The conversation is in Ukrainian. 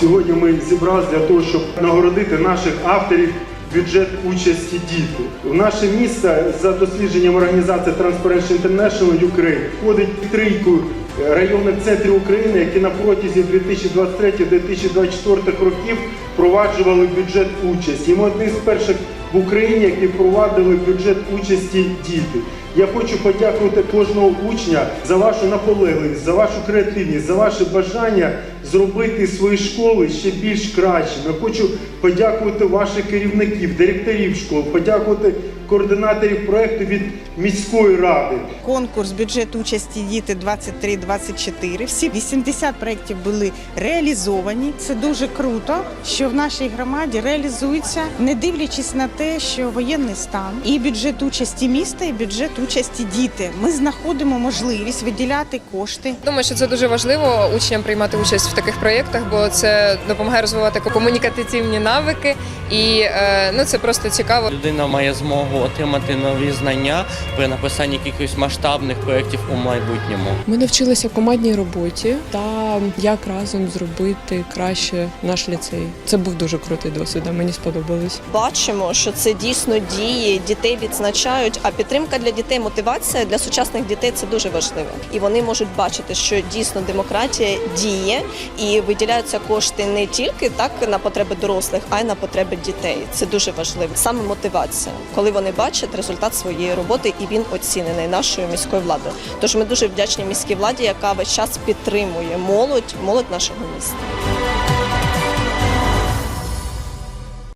Сьогодні ми зібралися для того, щоб нагородити наших авторів бюджет участі діти. В наше місто за дослідженням організації Transparency International Ukraine входить трійку районних центрів України, які на протязі 2023-2024 років впроваджували бюджет участі. І ми одні з перших в Україні, які впровадили бюджет участі діти. Я хочу подякувати кожного учня за вашу наполегливість, за вашу креативність, за ваше бажання зробити свої школи ще більш кращими. Я хочу подякувати ваших керівників, директорів школ, подякувати координаторів проекту від міської ради. Конкурс бюджет участі діти 23-24. Всі 80 проєктів були реалізовані. Це дуже круто, що в нашій громаді реалізується, не дивлячись на те, що воєнний стан і бюджет участі міста, і бюджет участі діти. Ми знаходимо можливість виділяти кошти Думаю, що це дуже важливо учням приймати участь в таких проєктах, бо це допомагає розвивати комунікативні навики, і е, ну це просто цікаво. Людина має змогу отримати нові знання при написанні якихось масштабних проєктів у майбутньому. Ми навчилися командній роботі та як разом зробити краще наш ліцей. Це був дуже крутий досвід. а Мені сподобалось. бачимо, що це дійсно діє, дітей відзначають. А підтримка для дітей, мотивація для сучасних дітей це дуже важливо. І вони можуть бачити, що дійсно демократія діє і виділяються кошти не тільки так на потреби дорослих, а й на потреби дітей. Це дуже важливо. Саме мотивація, коли вони бачать результат своєї роботи, і він оцінений нашою міською владою. Тож ми дуже вдячні міській владі, яка весь час підтримує молодь, молодь нашого міста.